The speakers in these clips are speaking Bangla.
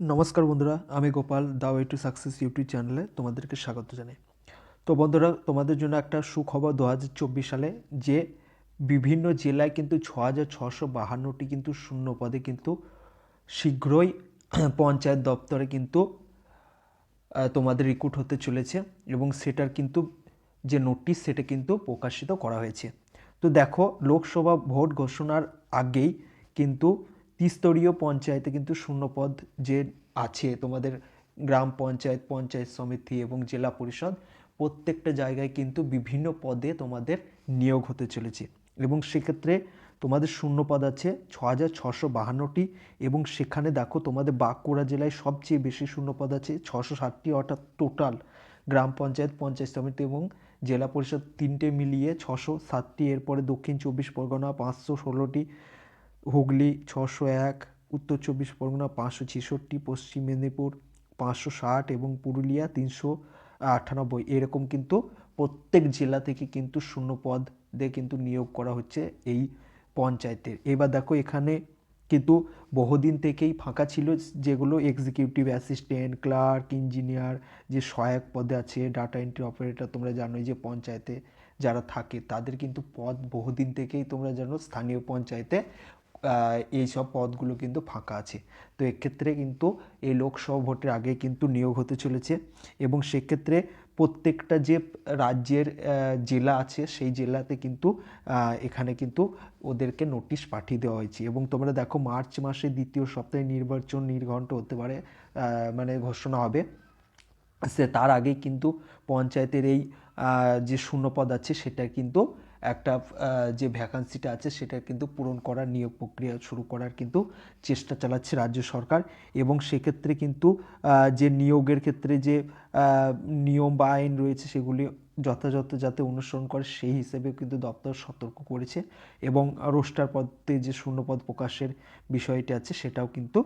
নমস্কার বন্ধুরা, আমি গোপাল দাও টু সাকসেস ইউটিউব চ্যানেলে তোমাদেরকে স্বাগত জানাই। তো বন্ধুরা, তোমাদের জন্য একটা সুখবর দু হাজার চব্বিশ সালে যে বিভিন্ন জেলায় কিন্তু ছ হাজার ছশো বাহান্নটি কিন্তু শূন্য পদে কিন্তু শীঘ্রই পঞ্চায়েত দপ্তরে কিন্তু তোমাদের রিক্রুট হতে চলেছে এবং সেটার কিন্তু যে নোটিশ সেটা কিন্তু প্রকাশিত করা হয়েছে। তো দেখো, লোকসভা ভোট ঘোষণার আগেই কিন্তু ত্রিস্তরীয় পঞ্চায়েতে কিন্তু শূন্যপদ যে আছে, তোমাদের গ্রাম পঞ্চায়েত পঞ্চায়েত সমিতি এবং জেলা পরিষদ, প্রত্যেকটা জায়গায় কিন্তু বিভিন্ন পদে তোমাদের নিয়োগ হতে চলেছে। এবং সেক্ষেত্রে তোমাদের শূন্যপদ আছে ছ হাজার ছশো বাহান্নটি এবং সেখানে দেখো তোমাদের বাঁকুড়া জেলায় সবচেয়ে বেশি শূন্যপদ আছে ছশো ষাটটি, অর্থাৎ টোটাল গ্রাম পঞ্চায়েত পঞ্চায়েত সমিতি এবং জেলা পরিষদ তিনটে মিলিয়ে ছশো সাতটি এরপরে দক্ষিণ চব্বিশ পরগনা পাঁচশো ষোলোটি হুগলি ছশো এক, উত্তর চব্বিশ পরগনা পাঁচশো ছেষট্টি, পশ্চিম মেদিনীপুর পাঁচশো ষাট এবং পুরুলিয়া তিনশো আটানব্বই। এরকম কিন্তু প্রত্যেক জেলা থেকে কিন্তু শূন্য পদ দিয়ে কিন্তু নিয়োগ করা হচ্ছে এই পঞ্চায়েতের। এবার দেখো এখানে কিন্তু বহুদিন থেকেই ফাঁকা ছিল যেগুলো এক্সিকিউটিভ অ্যাসিস্ট্যান্ট ক্লার্ক ইঞ্জিনিয়ার যে সহায়ক পদে আছে ডাটা এন্ট্রি অপারেটর তোমরা জানোই যে পঞ্চায়েতে যারা থাকে, তাদের কিন্তু পদ বহুদিন থেকেই তোমরা জানো স্থানীয় পঞ্চায়েতে এই সব পদগুলো কিন্তু ফাঁকা আছে। তো এক্ষেত্রে কিন্তু এই লোকসভা ভোটের আগে কিন্তু নিয়োগ হতে চলেছে এবং সেক্ষেত্রে প্রত্যেকটা যে রাজ্যের জেলা আছে সেই জেলাতে কিন্তু এখানে কিন্তু ওদেরকে নোটিশ পাঠিয়ে দেওয়া হয়েছে। এবং তোমরা দেখো মার্চ মাসে দ্বিতীয় সপ্তাহে নির্বাচন নির্ঘণ্ট হতে পারে মানে ঘোষণা হবে। সে তার আগেই কিন্তু পঞ্চায়েতের এই যে শূন্যপদ আছে সেটা কিন্তু একটা যে ভ্যাকান্সিটা আছে সেটা কিন্তু পূরণ করার নিয়োগ প্রক্রিয়া শুরু করার কিন্তু চেষ্টা চালাচ্ছে রাজ্য সরকার এবং সেক্ষেত্রে কিন্তু যে নিয়োগের ক্ষেত্রে যে নিয়ম বা আইন রয়েছে সেগুলি যথাযথ যাতে অনুসরণ করে সেই হিসেবে কিন্তু দপ্তর সতর্ক করেছে এবং রোস্টার পদে যে শূন্যপদ প্রকাশের বিষয়টি আছে সেটাও কিন্তু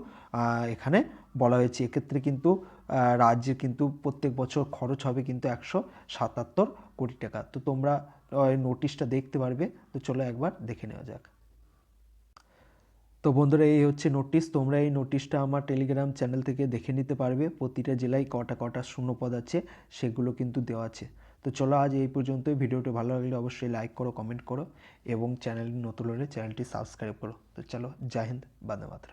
এখানে বলা হয়েছে। এক্ষেত্রে কিন্তু রাজ্যে কিন্তু প্রত্যেক বছর খরচ হবে কিন্তু একশো সাতাত্তর কোটি টাকা। তো তোমরা ওই নোটিশটা দেখতে পারবে। তো চলো একবার দেখে নেওয়া যাক। তো বন্ধুরা, এই হচ্ছে নোটিশ। তোমরা এই নোটিশটা আমার টেলিগ্রাম চ্যানেল থেকে দেখে নিতে পারবে। প্রতিটা জেলায় কটা কটা শূন্যপদ আছে সেগুলো কিন্তু দেওয়া আছে। তো চলো আজ এই পর্যন্তই। ভিডিওটি ভালো লাগলে অবশ্যই লাইক করো কমেন্ট করো এবং চ্যানেল নতুন হলে চ্যানেলটি সাবস্ক্রাইব করো। তো চলো, জয় হিন্দ বাদে মাত্রা